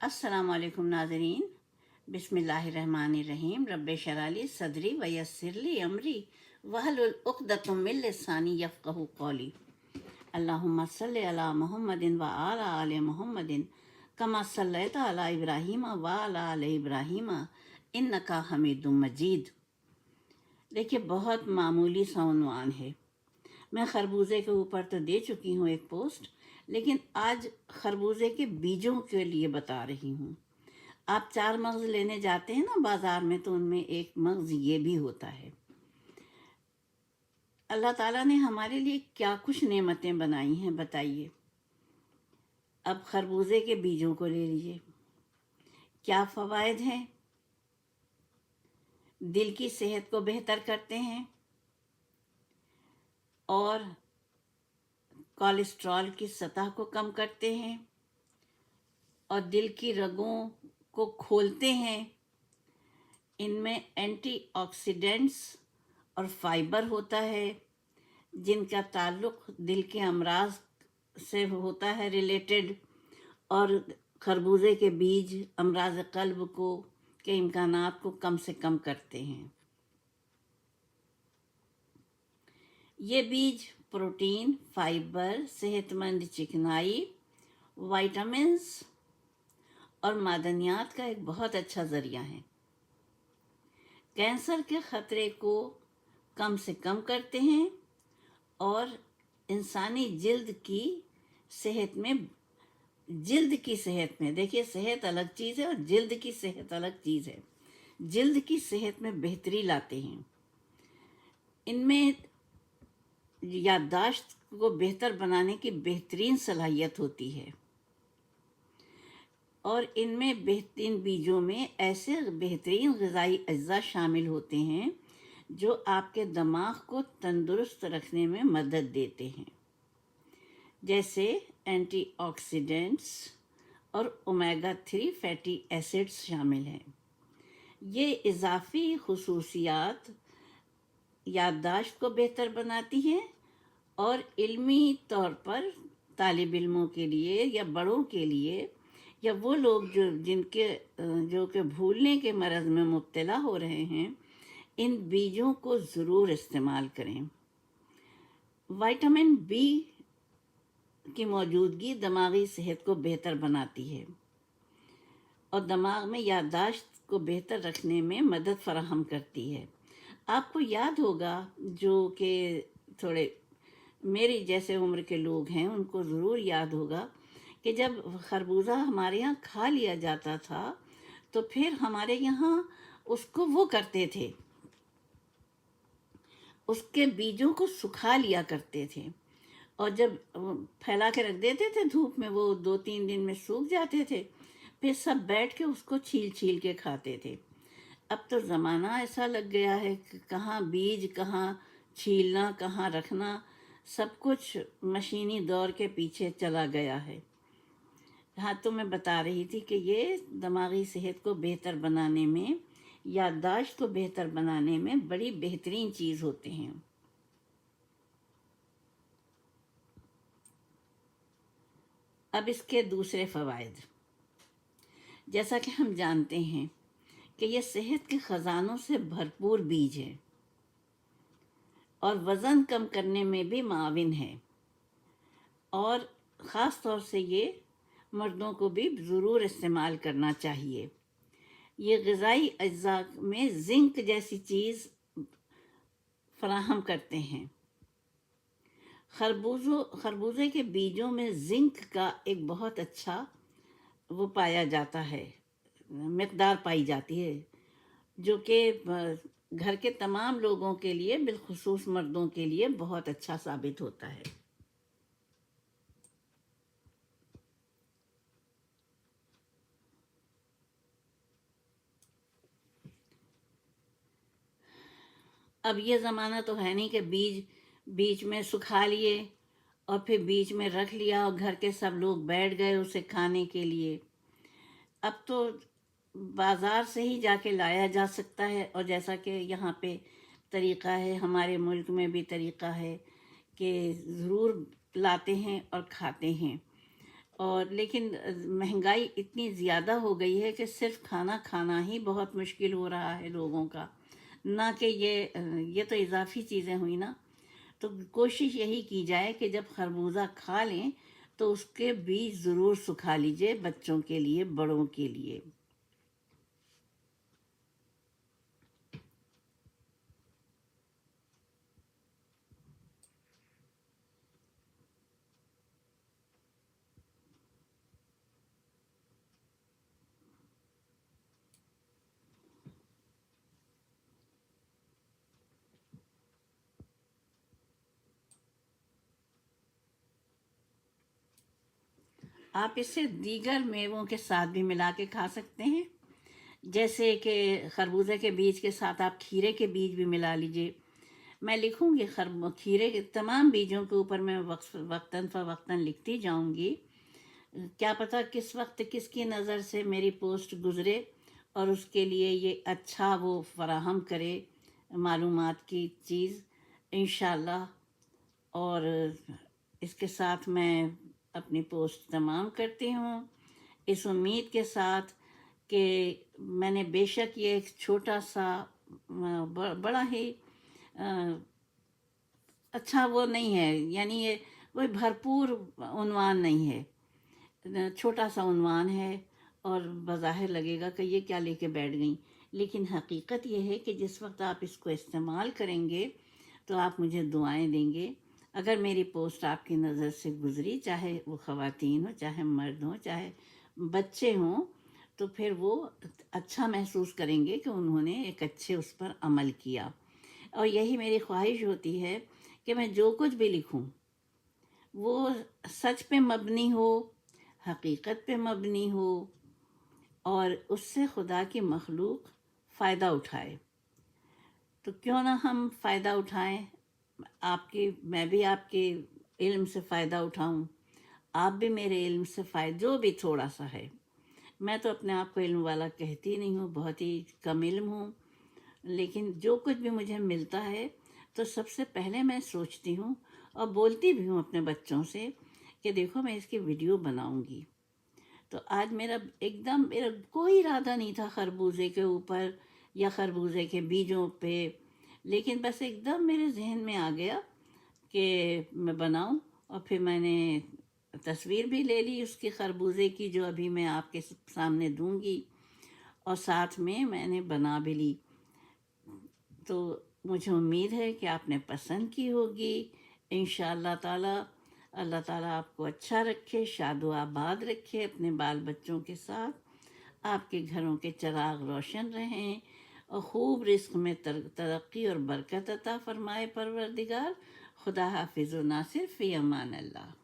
अस्सलामुअलैकुम नाजरीन। बिस्मिल्लाहिर्रहमानिर्रहीम। रब शराली सदरी वयस्सिरली अमरी। वहलुल उक़दतुम मिन लिसानी यफ़क़हू क़ौली। अल्लाहुम्मा सल्लि अला मुहम्मदिन व आला आले मुहम्मदिन। कमा सल्लैता अला इब्राहीम व आले इब्राहीम। इन्नका हमीदुम मजीद। देखिए, बहुत मामूली सा है। मैं खरबूजे के ऊपर तो दे चुकी हूँ एक पोस्ट। लेकिन आज खरबूजे के बीजों के लिए बता रही हूँ। आप चार मगज़ लेने जाते हैं ना बाज़ार में तो उनमें एक मगज़ ये भी होता है। अल्लाह ताला ने हमारे लिए क्या कुछ नेमतें बनाई हैं, बताइए। अब खरबूजे के बीजों को ले लीजिए। क्या फ़वाद हैं? दिल की सेहत को बेहतर करते हैं। और कोलेस्ट्रॉल की सतह को कम करते हैं और दिल की रगों को खोलते हैं। इनमें एंटीऑक्सीडेंट्स और फाइबर होता है, जिनका ताल्लुक दिल के अमराज से होता है रिलेटेड, और खरबूजे के बीज, अमराज कल्ब को, के इम्कान को कम से कम करते हैं। ये बीज प्रोटीन, फाइबर, सेहतमंद चिकनाई वाइटामस और मादनियात का एक बहुत अच्छा ज़रिया है। कैंसर के ख़तरे को कम से कम करते हैं और इंसानी जल्द की सेहत में, जल्द की सेहत में, देखिए सेहत अलग चीज़ है और जल्द की सेहत अलग चीज़ है। जल्द की सेहत में बेहतरी लाते हैं। इनमें याददाश्त को बेहतर बनाने की बेहतरीन सलाहियत होती है। और इनमें बेहतरीन बीजों में ऐसे बेहतरीन गज़ाई अज्जा शामिल होते हैं, जो आपके दिमाग को तंदुरुस्त रखने में मदद देते हैं। जैसे एंटीऑक्सीडेंट्स और ओमेगा थ्री फैटी एसिड्स शामिल हैं। ये इजाफी खसूसियात याददाश्त को बेहतर बनाती है और इल्मी तौर पर तालब इल्मों के लिए या बड़ों के लिए या वो लोग जो, जिनके जो कि भूलने के मरज़ में मुब्तला हो रहे हैं, इन बीजों को ज़रूर इस्तेमाल करें। विटामिन बी की मौजूदगी दिमागी सेहत को बेहतर बनाती है और दिमाग में याददाश्त को बेहतर रखने में मदद फराहम करती है। आपको याद होगा जो कि थोड़े मेरी जैसे उम्र के लोग हैं, उनको ज़रूर याद होगा कि जब खरबूजा हमारे यहाँ खा लिया जाता था तो फिर हमारे यहाँ उसको वो करते थे। उसके बीजों को सुखा लिया करते थे। और जब फैला के रख देते थे धूप में, वो दो तीन दिन में सूख जाते थे, फिर सब बैठ के उसको छील छील के खाते थे। अब तो ज़माना ऐसा लग गया है कि कहाँ बीज, कहाँ छीलना, कहाँ रखना, सब कुछ मशीनी दौर के पीछे चला गया है। हाँ तो मैं बता रही थी कि ये दिमागी सेहत को बेहतर बनाने में, याददाश्त को बेहतर बनाने में बड़ी बेहतरीन चीज़ होते हैं। अब इसके दूसरे फ़वाद जैसा कि हम जानते हैं कि ये सेहत के ख़जानों से भरपूर बीज है और वज़न कम करने में भी माविन है। और ख़ास तौर से ये मर्दों को भी ज़रूर इस्तेमाल करना चाहिए। ये गज़ाई अज्जा में जिंक जैसी चीज़ फराहम करते हैं। खरबूजों, खरबूजे के बीजों में जिंक का एक बहुत अच्छा वो पाया जाता है। मकदार पाई जाती है, जो कि घर के तमाम लोगों के लिए, बिलखसूस मर्दों के लिए बहुत अच्छा साबित होता है। अब ये ज़माना तो है नहीं कि बीज, बीच में सुखा लिए और फिर बीच में रख लिया और घर के सब लोग बैठ गए उसे खाने के लिए। अब तो बाज़ार से ही जाके लाया जा सकता है। और जैसा कि यहाँ पे तरीक़ा है, हमारे मुल्क में भी तरीक़ा है कि ज़रूर लाते हैं और खाते हैं। और लेकिन महँगाई इतनी ज़्यादा हो गई है कि सिर्फ़ खाना खाना ही बहुत मुश्किल हो रहा है लोगों का। ना कि ये ये तो इजाफी चीज़ें हुई ना। तो कोशिश यही की जाए कि जब खरबूजा खा लें तो उसके बीज ज़रूर सुखा लीजिए बच्चों के लिए, बड़ों के लिए। आप इसे दीगर मेवों के साथ भी मिला के खा सकते हैं। जैसे कि खरबूजे के बीज के साथ आप खीरे के बीज भी मिला लीजिए। मैं लिखूँगी खर, खीरे के तमाम बीजों के ऊपर मैं वक्त वक्तन फ़वक्तन लिखती जाऊँगी। क्या पता किस वक्त किसकी नज़र से मेरी पोस्ट गुज़रे और उसके लिए ये अच्छा वो फराहम करे मालूम की चीज़ इन और इसके साथ मैं अपनी पोस्ट तमाम करती हूँ। इस उम्मीद के साथ कि मैंने बेशक ये एक छोटा सा बड़ा ही अच्छा वो नहीं है, यानी ये कोई भरपूर उनवान नहीं है। छोटा सा उनवान है और बज़ाहिर लगेगा कि ये क्या लेके बैठ गई। लेकिन हकीकत ये है कि जिस वक्त आप इसको इस्तेमाल करेंगे तो आप मुझे दुआएँ देंगे अगर मेरी पोस्ट आपकी नज़र से गुज़री, चाहे वो ख़वातीन हो, चाहे मर्द हो, चाहे बच्चे हों तो फिर वो अच्छा महसूस करेंगे कि उन्होंने एक अच्छे उस पर अमल किया। और यही मेरी ख्वाहिश होती है कि मैं जो कुछ भी लिखूं, वो सच पे मबनी हो, हकीकत पे मबनी हो, और उससे खुदा की मखलूक फ़ायदा उठाए। तो क्यों ना हम फ़ायदा उठाएँ आपकी, मैं भी आपके इल्म से फ़ायदा उठाऊं, आप भी मेरे इल्म से फ़ायदा, जो भी थोड़ा सा है। मैं तो अपने आप को इल्म वाला कहती नहीं हूँ, बहुत ही कम इल्म हूँ, लेकिन जो कुछ भी मुझे मिलता है तो सबसे पहले मैं सोचती हूँ और बोलती भी हूँ अपने बच्चों से कि देखो मैं इसकी वीडियो बनाऊँगी। तो आज मेरा एकदम, मेरा कोई इरादा नहीं था खरबूजे के ऊपर या खरबूजे के बीजों पे लेकिन बस एकदम मेरे जहन में आ गया कि मैं बनाऊँ और फिर मैंने तस्वीर भी ले ली उसके खरबूजे की जो अभी मैं आपके सामने दूँगी और साथ में मैंने बना भी ली। तो मुझे उम्मीद है कि आपने पसंद की होगी। इन ताला, अल्लाह ताला आपको अच्छा रखे, शादो आबाद रखे अपने बाल बच्चों के साथ। आपके घरों के चराग रोशन रहें। और खूब रिस्क में तरक्की और बरकत अता फरमाए परवरदिगार खुदा हाफिज़ नासिर फ़ी अमान अल्लाह